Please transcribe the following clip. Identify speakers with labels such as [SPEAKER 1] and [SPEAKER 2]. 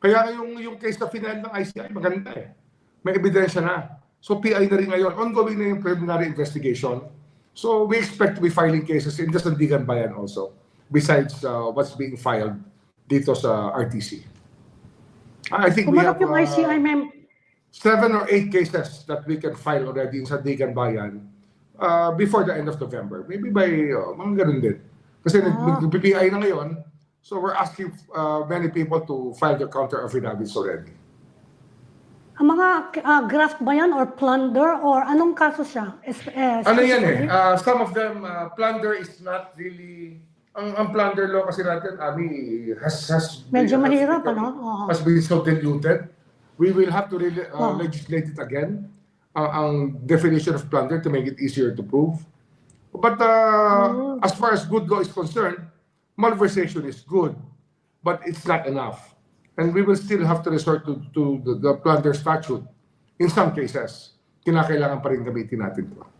[SPEAKER 1] Kaya yung, yung case na final ng ICI, maganda eh. May ebidensya na. So PI na rin ngayon. Ongoing na yung preliminary investigation. So we expect to be filing cases in the Sandigan Bayan also. Besides uh, what's being filed dito sa RTC. I think we have
[SPEAKER 2] yung
[SPEAKER 1] uh,
[SPEAKER 2] ICI,
[SPEAKER 1] seven or eight cases that we can file already in Sandigan Bayan uh, before the end of November. Maybe by uh, mga ganun din. Kasi
[SPEAKER 2] Ah.
[SPEAKER 1] nag-PPI na ngayon, so we're asking uh, many people to file their counter affidavits already.
[SPEAKER 2] Ang mga ah, graft ba yan or plunder or anong kaso siya? Es- eh,
[SPEAKER 1] Ano yan eh,
[SPEAKER 2] specifically?
[SPEAKER 1] uh, some of them, uh, plunder is not really, ang, ang plunder law kasi natin, Ami, has, has
[SPEAKER 2] Medyo
[SPEAKER 1] has
[SPEAKER 2] mahirap,
[SPEAKER 1] become-
[SPEAKER 2] ano? Oo.
[SPEAKER 1] Has been so diluted. We will have to really, uh,
[SPEAKER 2] Oo.
[SPEAKER 1] legislate it again, uh, ang definition of plunder to make it easier to prove. But uh,
[SPEAKER 2] Mm.
[SPEAKER 1] as far as good law is concerned, malversation is good, but it's not enough. And we will still have to resort to, to the, the plunder statute in some cases. Kinakailangan pa rin gamitin natin ito.